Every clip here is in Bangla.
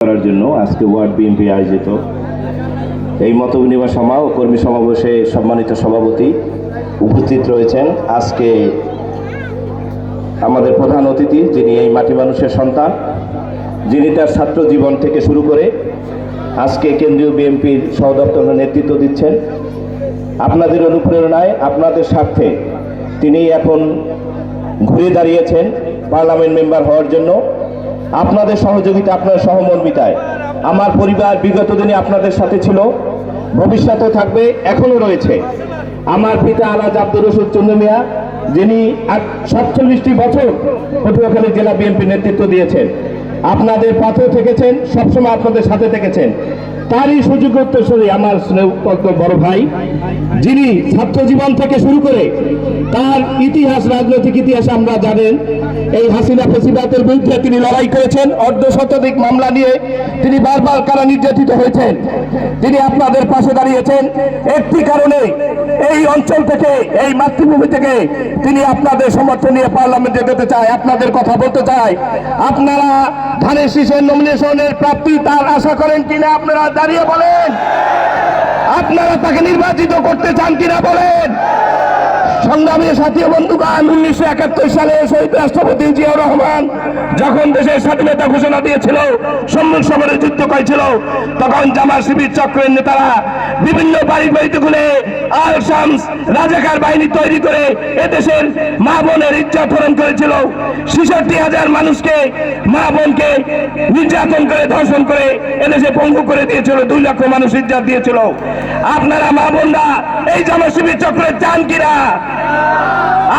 করার জন্য আজকে ওয়ার্ড বিএনপি আয়োজিত। এই মত বিনিময় সভা ও কর্মী সমাবেশে সম্মানিত সভাপতি উপস্থিত রয়েছেন। আজকে আমাদের প্রধান অতিথি, যিনি এই মাটি মানুষের সন্তান, যিনি তার ছাত্র জীবন থেকে শুরু করে আজকে কেন্দ্রীয় বিএনপির সহদপ্তরের নেতৃত্ব দিচ্ছেন। আপনাদের অনুপ্রেরণায়, আপনাদের স্বার্থে তিনি এখন ঘুরে দাঁড়িয়েছেন পার্লামেন্ট মেম্বার হওয়ার জন্য। আপনাদের সহযোগিতা আপনার সহমর্মিতায়। আমার পরিবার বিগত দিনে আপনাদের সাথে ছিল, ভবিষ্যতেও থাকবে এখনও রয়েছে। আমার পিতা আলাজ আব্দুর রসুদ চন্দ্র মিয়া, যিনি সাতচল্লিশটি বছর পটুয়াখালী জেলা বিএনপি নেতৃত্ব দিয়েছেন। আপনাদের পাথেও থেকেছেন, সবসময় আপনাদের সাথে থেকেছেন। তারই সুযোগ উত্তরসূরি আমার স্নেহপত্র বড় ভাই, যিনি ছাত্র জীবন থেকে শুরু করে তার ইতিহাস, রাজনৈতিক ইতিহাস আমরা জানেন এই হাসিনা ফেসিবাদের বিরুদ্ধে তিনি লড়াই করেছেন অর্ধ শতাধিক মামলা নিয়ে তিনি বারবার কারা নির্যাতিত হয়েছেন। তিনি আপনাদের পাশে দাঁড়িয়েছেন। একটি কারণে এই অঞ্চল থেকে, এই মাতৃভূমি থেকে তিনি আপনাদের সমর্থন নিয়ে পার্লামেন্টে যেতে চায়, আপনাদের কথা বলতে চায়। আপনারা ধানের শীষের নমিনেশনের প্রাপ্তি তার আশা করেন কিনা আপনারা দাঁড়িয়ে বলেন। আপনারা তাকে নির্বাচিত করতে চান কিনা বলেন। সংগ্রামী সাথী বন্ধুগণ উনিশশো একাত্তর সালে শহীদ রাষ্ট্রপতি জিয়াউর রহমান যখন দেশের স্বাধীনতা ঘোষণা দিয়েছিল, সম্মুখ সমরে যুদ্ধ করেছিল, তখন জামা শিবির চক্রের নেতারা বিভিন্ন বাড়ি বাড়িতে খুলে আল শামস রাজাকার বাহিনী তৈরি করে এদেশের মা বোনের ইজ্জত হরণ করেছিল। ছেষট্টি হাজার মানুষকে, মা বোনকে নির্যাতন করে, ধর্ষণ করে এদেশে পঙ্গু করে দিয়েছিল, দুই লক্ষ মানুষ ইজ্জত দিয়েছিল। আপনারা মা বোনরা, এই জামা শিবির চক্রের চান কিনা?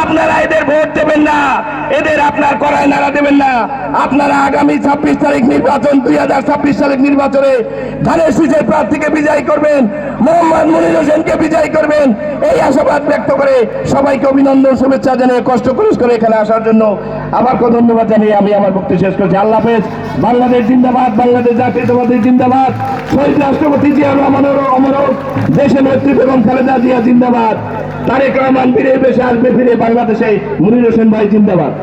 আপনারা এদের ভোট দেবেন না, এদের আপনার করায় নাড়া দেবেন না। আপনারা আগামী ছাব্বিশ তারিখ নির্বাচন, দুই হাজার ছাব্বিশ তারিখ নির্বাচনে ধানের শীষের প্রার্থীকে বিজয় করবেন, মোহাম্মদ মনির হোসেনকে বিজয় করবেন। এই আশাবাদ ব্যক্ত করে সবাইকে অভিনন্দন, শুভেচ্ছা জানিয়ে কষ্ট খরচ করে এখানে আসার জন্য আবারকে ধন্যবাদ জানিয়ে আমি আমার বক্তব্য শেষ করছি। আল্লাহ হাফেজ। বাংলাদেশ জিন্দাবাদ, বাংলাদেশ জাতীয়তাবাদী জিন্দাবাদ। শহীদ রাষ্ট্রপতি জিয়া রহমানের অমর দেশের নেতৃত্ব এবং খালেদা জিয়া জিন্দাবাদ। তারেক রহমান ফিরে বেশে আসবে ফিরে বাংলাদেশে মুনির হোসেন ভাই জিন্দাবাদ।